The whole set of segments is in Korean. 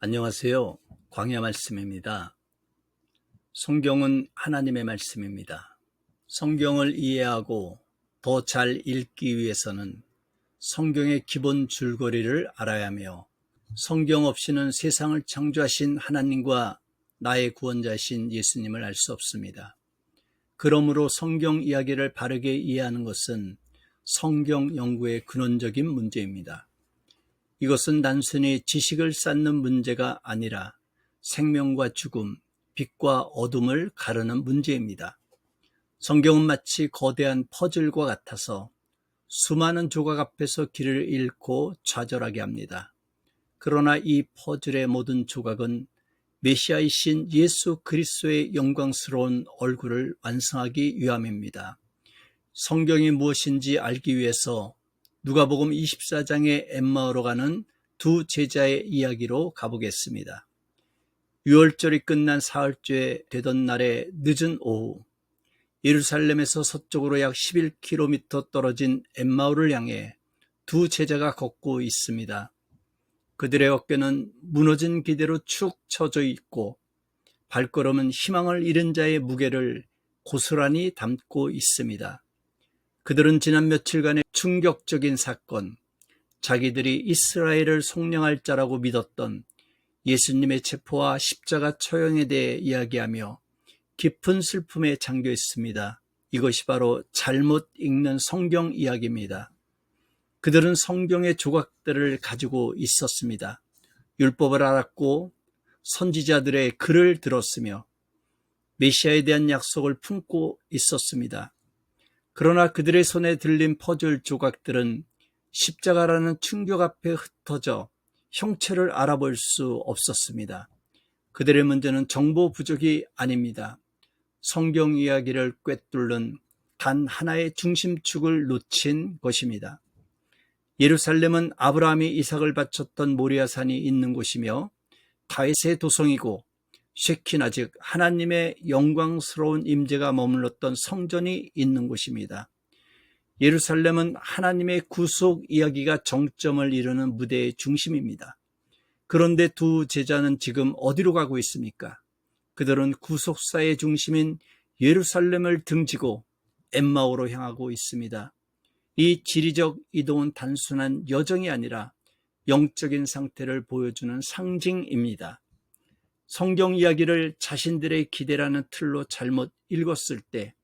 안녕하세요. 광야 말씀입니다. 성경은 하나님의 말씀입니다. 성경을 이해하고 더 잘 읽기 위해서는 성경의 기본 줄거리를 알아야 하며 성경 없이는 세상을 창조하신 하나님과 나의 구원자신 예수님을 알 수 없습니다. 그러므로 성경 이야기를 바르게 이해하는 것은 성경 연구의 근원적인 문제입니다. 이것은 단순히 지식을 쌓는 문제가 아니라 생명과 죽음, 빛과 어둠을 가르는 문제입니다. 성경은 마치 거대한 퍼즐과 같아서 수많은 조각 앞에서 길을 잃고 좌절하게 합니다. 그러나 이 퍼즐의 모든 조각은 메시아이신 예수 그리스도의 영광스러운 얼굴을 완성하기 위함입니다. 성경이 무엇인지 알기 위해서 누가복음 24장의 엠마오로 가는 두 제자의 이야기로 가보겠습니다. 6월절이 끝난 사흘째 되던 날의 늦은 오후 예루살렘에서 서쪽으로 약 11km 떨어진 엠마오를 향해 두 제자가 걷고 있습니다. 그들의 어깨는 무너진 기대로 축 처져 있고 발걸음은 희망을 잃은 자의 무게를 고스란히 담고 있습니다. 그들은 지난 며칠간의 충격적인 사건, 자기들이 이스라엘을 속량할 자라고 믿었던 예수님의 체포와 십자가 처형에 대해 이야기하며 깊은 슬픔에 잠겨 있습니다. 이것이 바로 잘못 읽는 성경 이야기입니다. 그들은 성경의 조각들을 가지고 있었습니다. 율법을 알았고 선지자들의 글을 들었으며 메시아에 대한 약속을 품고 있었습니다. 그러나 그들의 손에 들린 퍼즐 조각들은 십자가라는 충격 앞에 흩어져 형체를 알아볼 수 없었습니다. 그들의 문제는 정보 부족이 아닙니다. 성경 이야기를 꿰뚫는 단 하나의 중심축을 놓친 것입니다. 예루살렘은 아브라함이 이삭을 바쳤던 모리아산이 있는 곳이며 다윗의 도성이고 쉐키나 즉 하나님의 영광스러운 임재가 머물렀던 성전이 있는 곳입니다. 예루살렘은 하나님의 구속 이야기가 정점을 이루는 무대의 중심입니다. 그런데 두 제자는 지금 어디로 가고 있습니까? 그들은 구속사의 중심인 예루살렘을 등지고 엠마오로 향하고 있습니다. 이 지리적 이동은 단순한 여정이 아니라 영적인 상태를 보여주는 상징입니다. 성경 이야기를 자신들의 기대라는 틀로 잘못 읽었을 때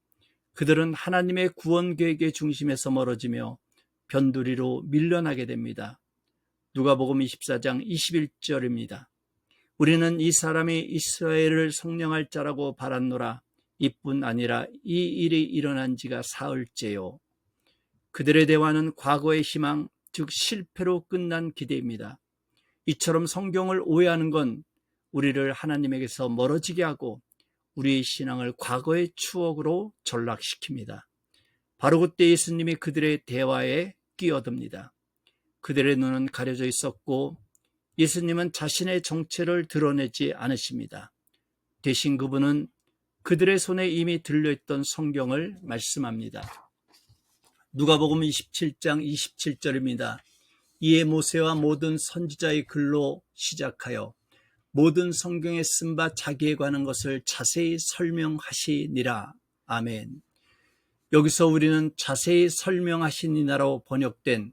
그들은 하나님의 구원 계획의 중심에서 멀어지며 변두리로 밀려나게 됩니다. 누가복음 24장 21절입니다. 우리는 이 사람이 이스라엘을 성령할 자라고 바랐노라 이뿐 아니라 이 일이 일어난 지가 사흘째요. 그들의 대화는 과거의 희망, 즉 실패로 끝난 기대입니다. 이처럼 성경을 오해하는 건 우리를 하나님에게서 멀어지게 하고 우리의 신앙을 과거의 추억으로 전락시킵니다. 바로 그때 예수님이 그들의 대화에 끼어듭니다. 그들의 눈은 가려져 있었고 예수님은 자신의 정체를 드러내지 않으십니다. 대신 그분은 그들의 손에 이미 들려있던 성경을 말씀합니다. 누가복음 27장 27절입니다. 이에 모세와 모든 선지자의 글로 시작하여 모든 성경에 쓴 바 자기에 관한 것을 자세히 설명하시니라. 아멘. 여기서 우리는 자세히 설명하시니라로 번역된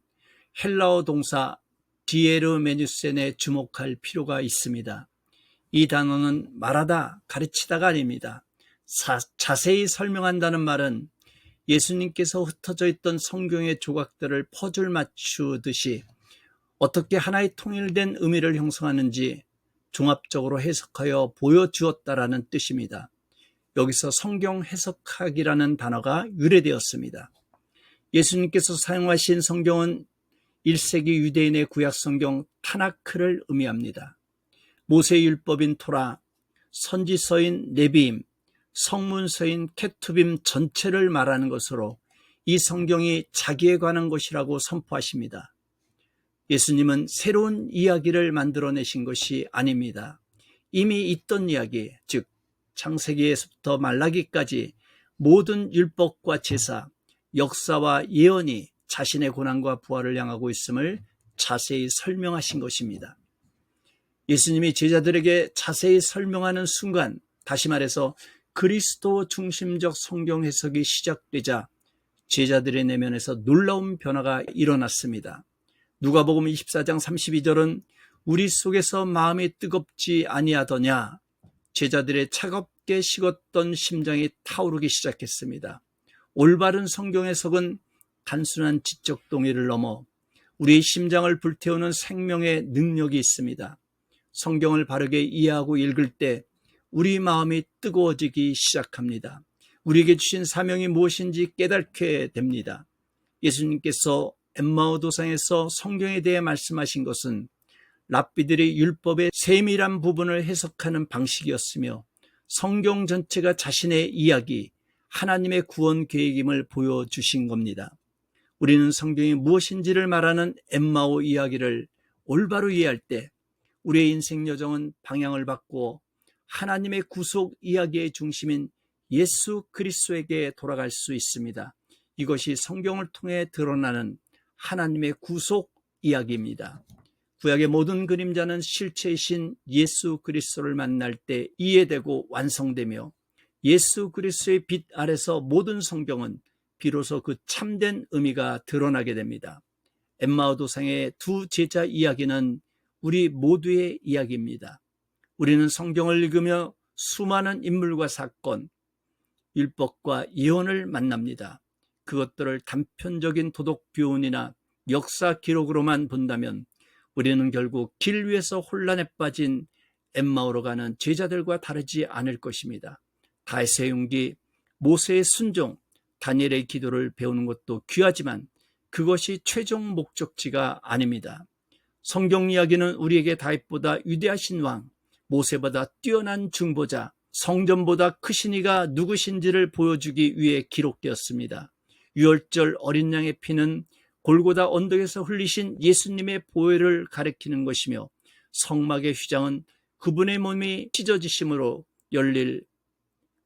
헬라어 동사 디에르메뉴센에 주목할 필요가 있습니다. 이 단어는 말하다, 가르치다가 아닙니다. 사, 자세히 설명한다는 말은 예수님께서 흩어져 있던 성경의 조각들을 퍼즐 맞추듯이 어떻게 하나의 통일된 의미를 형성하는지 종합적으로 해석하여 보여주었다라는 뜻입니다. 여기서 성경 해석학이라는 단어가 유래되었습니다. 예수님께서 사용하신 성경은 1세기 유대인의 구약 성경 타나크를 의미합니다. 모세율법인 토라, 선지서인 네비임, 성문서인 케투빔 전체를 말하는 것으로 이 성경이 자기에 관한 것이라고 선포하십니다. 예수님은 새로운 이야기를 만들어내신 것이 아닙니다. 이미 있던 이야기, 즉 창세기에서부터 말라기까지 모든 율법과 제사, 역사와 예언이 자신의 고난과 부활을 향하고 있음을 자세히 설명하신 것입니다. 예수님이 제자들에게 자세히 설명하는 순간, 다시 말해서 그리스도 중심적 성경 해석이 시작되자 제자들의 내면에서 놀라운 변화가 일어났습니다. 누가복음 24장 32절은 우리 속에서 마음이 뜨겁지 아니하더냐 제자들의 차갑게 식었던 심장이 타오르기 시작했습니다. 올바른 성경 해석은 단순한 지적 동의를 넘어 우리의 심장을 불태우는 생명의 능력이 있습니다. 성경을 바르게 이해하고 읽을 때 우리 마음이 뜨거워지기 시작합니다. 우리에게 주신 사명이 무엇인지 깨닫게 됩니다. 예수님께서 엠마오 도상에서 성경에 대해 말씀하신 것은 랍비들이 율법의 세밀한 부분을 해석하는 방식이었으며 성경 전체가 자신의 이야기, 하나님의 구원 계획임을 보여주신 겁니다. 우리는 성경이 무엇인지를 말하는 엠마오 이야기를 올바로 이해할 때 우리의 인생 여정은 방향을 바꾸어 하나님의 구속 이야기의 중심인 예수 그리스도에게 돌아갈 수 있습니다. 이것이 성경을 통해 드러나는 하나님의 구속 이야기입니다. 구약의 모든 그림자는 실체이신 예수 그리스도를 만날 때 이해되고 완성되며 예수 그리스도의 빛 아래서 모든 성경은 비로소 그 참된 의미가 드러나게 됩니다. 엠마오 도상의 두 제자 이야기는 우리 모두의 이야기입니다. 우리는 성경을 읽으며 수많은 인물과 사건, 율법과 예언을 만납니다. 그것들을 단편적인 도덕 교훈이나 역사 기록으로만 본다면 우리는 결국 길 위에서 혼란에 빠진 엠마오로 가는 제자들과 다르지 않을 것입니다. 다윗의 용기, 모세의 순종, 다니엘의 기도를 배우는 것도 귀하지만 그것이 최종 목적지가 아닙니다. 성경 이야기는 우리에게 다윗보다 위대하신 왕, 모세보다 뛰어난 중보자, 성전보다 크신 이가 누구신지를 보여주기 위해 기록되었습니다. 유월절 어린 양의 피는 골고다 언덕에서 흘리신 예수님의 보혈을 가리키는 것이며 성막의 휘장은 그분의 몸이 찢어지심으로 열릴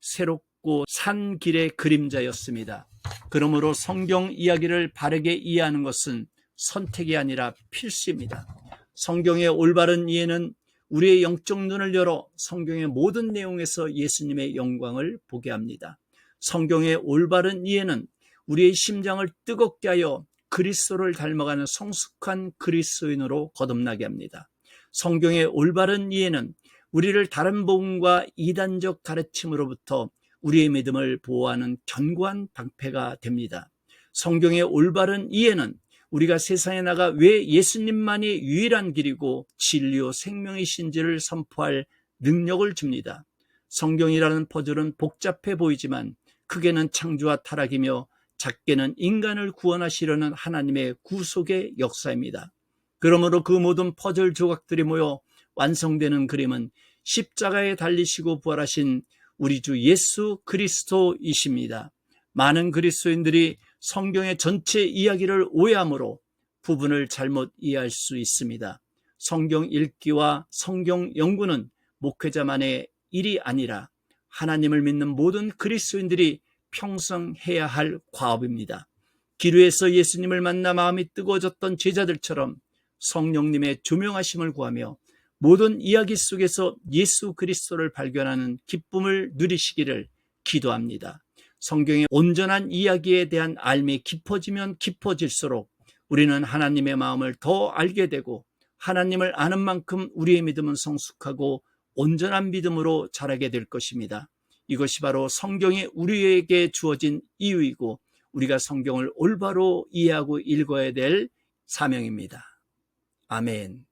새롭고 산 길의 그림자였습니다. 그러므로 성경 이야기를 바르게 이해하는 것은 선택이 아니라 필수입니다. 성경의 올바른 이해는 우리의 영적 눈을 열어 성경의 모든 내용에서 예수님의 영광을 보게 합니다. 성경의 올바른 이해는 우리의 심장을 뜨겁게 하여 그리스도를 닮아가는 성숙한 그리스도인으로 거듭나게 합니다. 성경의 올바른 이해는 우리를 다른 복음과 이단적 가르침으로부터 우리의 믿음을 보호하는 견고한 방패가 됩니다. 성경의 올바른 이해는 우리가 세상에 나가 왜 예수님만이 유일한 길이고 진리요 생명이신지를 선포할 능력을 줍니다. 성경이라는 퍼즐은 복잡해 보이지만 크게는 창조와 타락이며 작게는 인간을 구원하시려는 하나님의 구속의 역사입니다. 그러므로 그 모든 퍼즐 조각들이 모여 완성되는 그림은 십자가에 달리시고 부활하신 우리 주 예수 그리스도이십니다. 많은 그리스도인들이 성경의 전체 이야기를 오해함으로 부분을 잘못 이해할 수 있습니다. 성경 읽기와 성경 연구는 목회자만의 일이 아니라 하나님을 믿는 모든 그리스도인들이 평생 해야 할 과업입니다. 기류에서 예수님을 만나 마음이 뜨거워졌던 제자들처럼 성령님의 조명하심을 구하며 모든 이야기 속에서 예수 그리스도를 발견하는 기쁨을 누리시기를 기도합니다. 성경의 온전한 이야기에 대한 알미 깊어지면 깊어질수록 우리는 하나님의 마음을 더 알게 되고 하나님을 아는 만큼 우리의 믿음은 성숙하고 온전한 믿음으로 자라게 될 것입니다. 이것이 바로 성경이 우리에게 주어진 이유이고 우리가 성경을 올바로 이해하고 읽어야 될 사명입니다. 아멘.